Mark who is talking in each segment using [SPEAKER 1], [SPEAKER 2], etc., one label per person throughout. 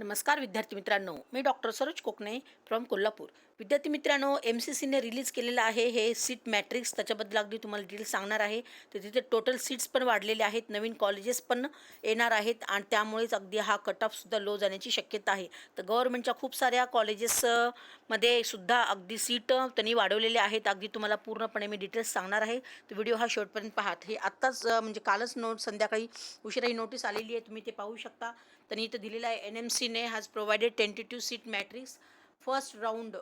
[SPEAKER 1] नमस्कार विद्यार्थी मित्रांनो. मी डॉक्टर सरोज कोकणे फ्रॉम कोल्हापूर. विद्यार्थी मित्रांनो एम सी सीने रिलीज केलेलं आहे हे सीट मॅट्रिक्स त्याच्याबद्दल अगदी तुम्हाला डिटेल्स सांगणार आहे. तर तिथे टोटल सीट्स पण वाढलेले आहेत. नवीन कॉलेजेस पण येणार आहेत आणि त्यामुळेच अगदी हा कट ऑफसुद्धा लो जाण्याची शक्यता आहे. तर गव्हर्नमेंटच्या खूप साऱ्या कॉलेजेसमध्ये सुद्धा अगदी सीट त्यांनी वाढवलेले आहेत. अगदी तुम्हाला पूर्णपणे मी डिटेल्स सांगणार आहे. तर व्हिडिओ हा शेवटपर्यंत पाहात हे आत्ताच म्हणजे कालच नोट संध्याकाळी उशिराही नोटीस आलेली आहे. तुम्ही ते पाहू शकता. त्यांनी इथं दिलेला आहे. एन एम सीने has provided tentative seat matrix first round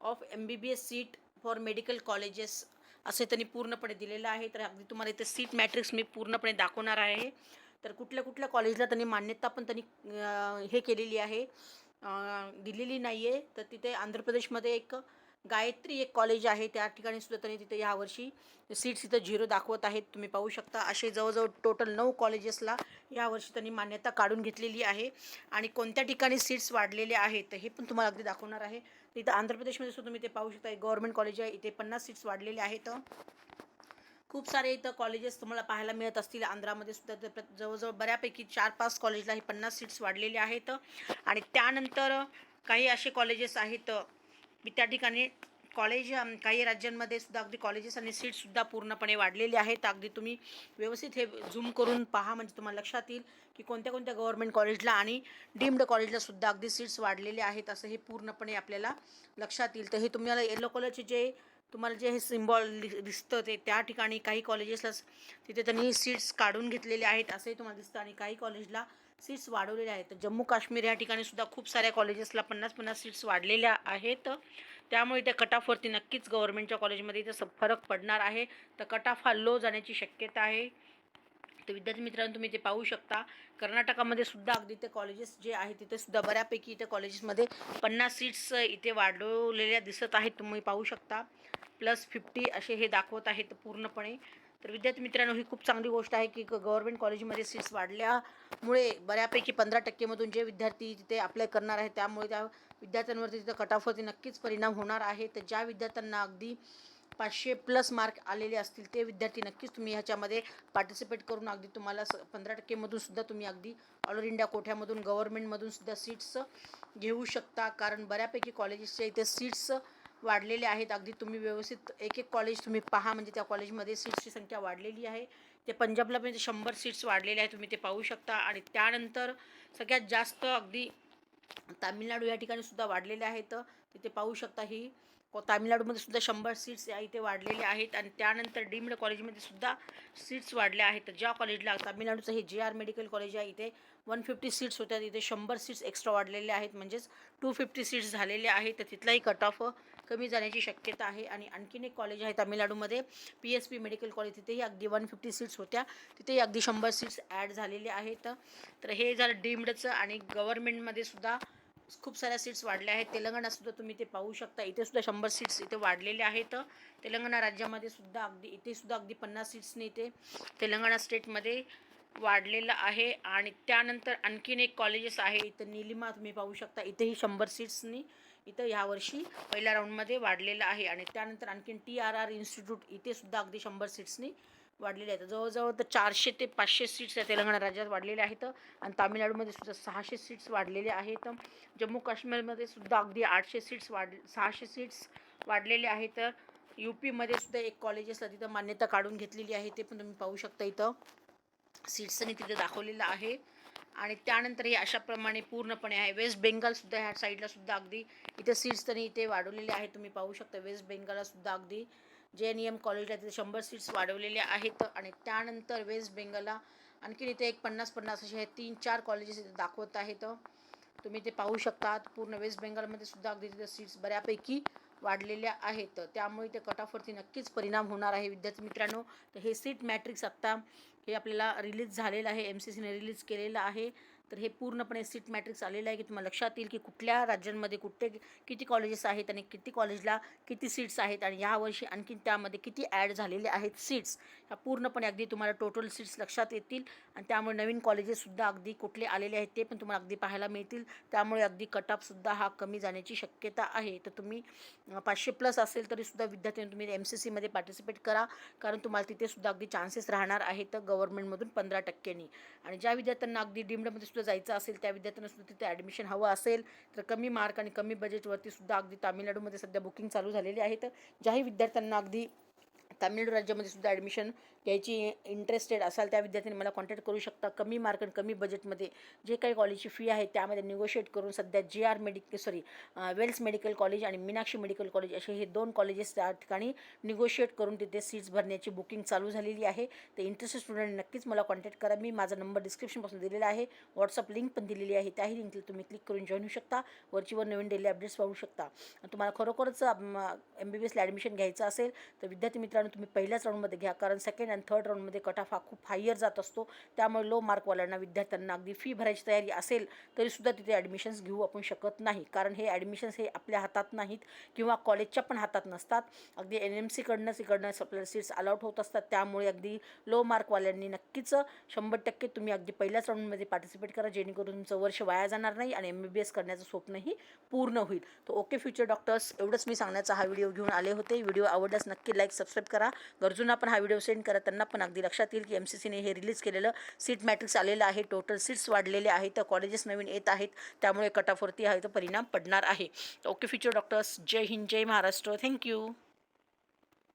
[SPEAKER 1] of M B B S seat for medical colleges असे त्यांनी पूर्णपणे दिलेलं आहे. तर अगदी तुम्हाला इथे सीट मॅट्रिक्स मी पूर्णपणे दाखवणार आहे. तर कुठल्या कुठल्या कॉलेजला त्यांनी मान्यता पण त्यांनी हे केलेली आहे. दिलेली नाही आहे तर तिथे आंध्र प्रदेशमध्ये एक गायत्री एक कॉलेज आहे. त्या ठिकाणी सुद्धा त्यांनी तिथे यावर्षी सीट्स इथं झिरो दाखवत आहेत. तुम्ही पाहू शकता असे जवळजवळ टोटल नऊ कॉलेजेसला यावर्षी त्यांनी मान्यता काढून घेतलेली आहे. आणि कोणत्या ठिकाणी सीट्स वाढलेल्या आहेत हे पण तुम्हाला अगदी दाखवणार आहे. तिथं आंध्र प्रदेशमध्ये सुद्धा तुम्ही ते पाहू शकता एक गव्हर्नमेंट कॉलेज आहे. इथे पन्नास सीट्स वाढलेले आहेत. खूप सारे इथं कॉलेजेस तुम्हाला पाहायला मिळत असतील. आंध्रामध्ये सुद्धा तर जवळजवळ बऱ्यापैकी चार पाच कॉलेजला हे पन्नास सीट्स वाढलेले आहेत. आणि त्यानंतर काही असे कॉलेजेस आहेत मी त्या ठिकाणी कॉलेज काही राज्यांमध्ये सुद्धा अगदी कॉलेजेस आणि सीट्ससुद्धा पूर्णपणे वाढलेले आहेत. अगदी तुम्ही व्यवस्थित हे झूम करून पहा म्हणजे तुम्हाला लक्षात येईल की कोणत्या कोणत्या गव्हर्मेंट कॉलेजला आणि डीम्ड कॉलेजला सुद्धा अगदी सीट्स वाढलेले आहेत असं हे पूर्णपणे आपल्याला लक्षात येईल. तर हे तुम्हाला येलो कलरचे जे तुम्हाला जे हे सिम्बॉल दिसतं ते त्या ठिकाणी काही कॉलेजेसला तिथे त्यांनी सीट्स काढून घेतलेले आहेत असंही तुम्हाला दिसतं. आणि काही कॉलेजला सीट्स वाढवलेल्या आहेत. तर जम्मू काश्मीर या ठिकाणी सुद्धा खूप साऱ्या कॉलेजेसला पन्नास पन्नास सीट्स वाढलेल्या आहेत. त्यामुळे त्या कट ऑफवरती नक्कीच गव्हर्नमेंटच्या कॉलेजमध्ये इथं फरक पडणार आहे. तर कट ऑफ हा लो जाण्याची शक्यता आहे. तर विद्यार्थी मित्रांनो तुम्ही ते पाहू शकता कर्नाटकामध्ये सुद्धा अगदी ते कॉलेजेस जे आहेत तिथे सुद्धा बऱ्यापैकी इथे कॉलेजेसमध्ये पन्नास सीट्स इथे वाढवलेल्या दिसत आहेत. तुम्ही पाहू शकता. प्लस फिफ्टी असे हे दाखवत आहेत पूर्णपणे. तर विद्यार्थी मित्रांनो ही खूप चांगली गोष्ट आहे की गव्हर्नमेंट कॉलेजमध्ये सीट्स वाढल्यामुळे बऱ्यापैकी पंधरा टक्केमधून जे विद्यार्थी तिथे अप्लाय करणार आहे त्यामुळे त्या विद्यार्थ्यांवरती तिथं कट ऑफवरती नक्कीच परिणाम होणार आहे. तर ज्या विद्यार्थ्यांना अगदी पाचशे प्लस मार्क आलेले असतील ते विद्यार्थी नक्कीच तुम्ही ह्याच्यामध्ये पार्टिसिपेट करून अगदी तुम्हाला स पंधरा टक्केमधून सुद्धा तुम्ही अगदी ऑल इंडिया कोठ्यामधून गव्हर्नमेंटमधून सुद्धा सीट्स घेऊ शकता. कारण बऱ्यापैकी कॉलेजेसच्या इथे सीट्स वाढलेले आहेत. अगदी तुम्ही व्यवस्थित एक एक कॉलेज तुम्ही पहा. म्हणजे त्या कॉलेजमध्ये सीट्सची संख्या वाढलेली आहे. ते पंजाबला म्हणजे शंभर सीट्स वाढलेले आहेत. तुम्ही ते पाहू शकता. आणि त्यानंतर सगळ्यात जास्त अगदी तामिळनाडू या ठिकाणी सुद्धा वाढलेले आहेत. तिथे पाहू शकता ही तामिळनाडूमध्ये सुद्धा शंभर सीट्स या इथे वाढलेले आहेत. आणि त्यानंतर डीम्ड कॉलेजमध्ये सुद्धा सीट्स वाढल्या आहेत. तर ज्या कॉलेजला तामिळनाडूचं हे जे आर मेडिकल कॉलेज आहे इथे वन फिफ्टी सीट्स होत्या. तिथे शंभर सीट्स एक्स्ट्रा वाढलेले आहेत. म्हणजेच टू फिफ्टी सीट्स झालेले आहेत. तर तिथलाही कट ऑफ कमी जाण्याची शक्यता आहे. आणि आणखीन एक कॉलेज आहे तामिळनाडूमध्ये P S P medical college तिथेही अगदी वन फिफ्टी सीट्स होत्या. तिथेही अगदी शंभर सीट्स ॲड झालेले आहेत. तर हे झालं डीम्डचं आणि गव्हर्मेंटमध्ये सुद्धा खूप साऱ्या सीट्स वाढल्या आहेत. तेलंगणासुद्धा तुम्ही ते पाहू शकता. इथे सुद्धा शंभर सीट्स इथे वाढलेले आहेत. तेलंगणा राज्यामध्ये सुद्धा अगदी इथे सुद्धा अगदी पन्नास सीट्सने इथे तेलंगणा स्टेटमध्ये वाढलेलं आहे. आणि त्यानंतर आणखीन एक कॉलेजेस आहे. इथं निलिमा तुम्ही पाहू शकता. इथेही शंभर सीट्सनी इथं ह्यावर्षी पहिल्या राऊंडमध्ये वाढलेलं आहे. आणि त्यानंतर आणखीन टी आर आर इन्स्टिट्यूट इथे सुद्धा अगदी शंभर सीट्सनी वाढलेले आहेत. जवळजवळ तर चारशे ते पाचशे सीट्स या तेलंगणा राज्यात वाढलेल्या आहेत आणि तामिळनाडूमध्ये सुद्धा सहाशे सीट्स वाढलेले आहेत. जम्मू काश्मीरमध्ये सुद्धा अगदी आठशे सीट्स वाढ सहाशे सीट्स वाढलेले आहेत. यू पीमध्ये सुद्धा एक कॉलेजेसला तिथं मान्यता काढून घेतलेली आहे ते पण तुम्ही पाहू शकता इथं. सीट्सनी तिथे दाखवलेलं आहे. आणि त्यानंतर हे अशाप्रमाणे पूर्णपणे आहे. वेस्ट बेंगालसुद्धा ह्या साईडला सुद्धा अगदी इथे सीट्स त्यांनी इथे वाढवलेले आहेत. तुम्ही पाहू शकता वेस्ट बेंगालला सुद्धा अगदी जे एन एम कॉलेजला तिथे शंभर सीट्स वाढवलेल्या आहेत आणि त्यानंतर वेस्ट बेंगालला आणखीन इथे एक पन्नास पन्नास असे हे तीन चार कॉलेजेस इथे दाखवत आहेत. तुम्ही ते पाहू शकतात पूर्ण वेस्ट बेंगालमध्ये सुद्धा अगदी तिथे सीट्स बऱ्यापैकी वाढलेल्या आहेत. त्यामुळे ते कट ऑफवरती नक्कीच परिणाम होणार आहे. विद्यार्थी मित्रांनो तर हे सीट मॅट्रिक्स आत्ता हे आपल्याला रिलीज झालेलं आहे. एम सी सीने रिलीज केलेलं आहे. तर हे पूर्णपणे सीट मॅट्रिक्स आलेलं आहे की तुम्हाला लक्षात येईल की कुठल्या राज्यांमध्ये कुठे किती कॉलेजेस आहेत आणि किती कॉलेजला किती सीट्स आहेत आणि यावर्षी आणखीन त्यामध्ये किती ॲड झालेले आहेत सीट्स ह्या पूर्णपणे अगदी तुम्हाला टोटल सीट्स लक्षात येतील आणि त्यामुळे नवीन कॉलेजेससुद्धा अगदी कुठले आलेले आहेत ते पण तुम्हाला अगदी पाहायला मिळतील. त्यामुळे अगदी कट ऑफसुद्धा हा कमी जाण्याची शक्यता आहे. तर तुम्ही पाचशे प्लस असेल तरीसुद्धा विद्यार्थ्यांनी तुम्ही एम सी सीमध्ये पार्टिसिपेट करा. कारण तुम्हाला तिथे सुद्धा अगदी चान्सेस राहणार आहेत गव्हर्नमेंटमधून पंधरा टक्क्यांनी. आणि ज्या विद्यार्थ्यांना अगदी डिमडमध्ये सुद्धा जायचं असेल त्या विद्यार्थ्यांना सुद्धा तिथे ॲडमिशन हवं असेल तर कमी मार्क आणि कमी बजेटवरती सुद्धा अगदी तामिळनाडूमध्ये सध्या बुकिंग चालू झालेली आहेत ज्याही विद्यार्थ्यांना अगदी तामिळनाडू राज्यामध्ये सुद्धा ॲडमिशन घ्यायची इंटरेस्टेड असाल त्या विद्यार्थ्यांनी मला कॉन्टॅक्ट करू शकता. कमी मार्क आणि कमी बजेटमध्ये जे काही कॉलेजची फी आहे त्यामध्ये निगोशिएट करून सध्या जे R medical sorry Vels medical college आणि मीनाक्षी मेडिकल कॉलेज असे हे दोन कॉलेजेस त्या ठिकाणी निगोशिएट करून तिथे सीट्स भरण्याची बुकिंग चालू झालेली आहे. तर इंटरेस्टेड स्टुडंट नक्कीच मला कॉन्टॅक्ट करा. मी माझा नंबर डिस्क्रिप्शनपासून दिलेला आहे. व्हॉट्सअप लिंक पण दिलेली आहे. त्याही लिंकला तुम्ही क्लिक करून जॉईन होऊ शकता. वरचीवर नवीन डेली अपडेट्स पाहू शकता. तुम्हाला खरोखरच एम बी बी एसला ॲडमिशन घ्यायचं असेल तर विद्यार्थी मित्रांनो तुम्ही पहिल्याच राऊंडमध्ये घ्या. कारण सेकंड आणि थर्ड राऊंडमध्ये कट ऑफ हा खूप हायर जात असतो. त्यामुळे लो मार्कवाल्यांना विद्यार्थ्यांना अगदी फी भरायची तयारी असेल तरीसुद्धा तिथे ॲडमिशन्स घेऊ आपण शकत नाही. कारण हे ॲडमिशन्स हे आपल्या हातात नाहीत किंवा कॉलेजच्या पण हातात नसतात. अगदी एन एम सीकडनंच इकडनंच आपल्याला सीट्स अलाउट होत असतात. त्यामुळे अगदी लो मार्कवाल्यांनी नक्कीच शंभर टक्के तुम्ही अगदी पहिल्याच राऊंडमध्ये पार्टिसिपेट करा जेणेकरून तुमचं वर्ष वाया जाणार नाही आणि एम बी बी एस करण्याचं स्वप्नही पूर्ण होईल. तर ओके फ्युचर डॉक्टर्स एवढंच मी सांगण्याचा हा व्हिडिओ घेऊन आले होते. व्हिडिओ आवडल्यास नक्की लाईक सबस्क्राईब करा. गरजूंना पण हा व्हिडिओ सेंड करा. त्यांना पण अगदी लक्षात येईल की एम सी सीने हे रिलीज केलेलं सीट मॅट्रिक्स आलेलं आहे. टोटल सीट्स वाढलेले आहेत. तर कॉलेजेस नवीन येत आहेत. त्यामुळे कटाफवरती हा परिणाम पडणार आहे. ओके फ्युचर डॉक्टर्स जय हिंद जय महाराष्ट्र. Thank you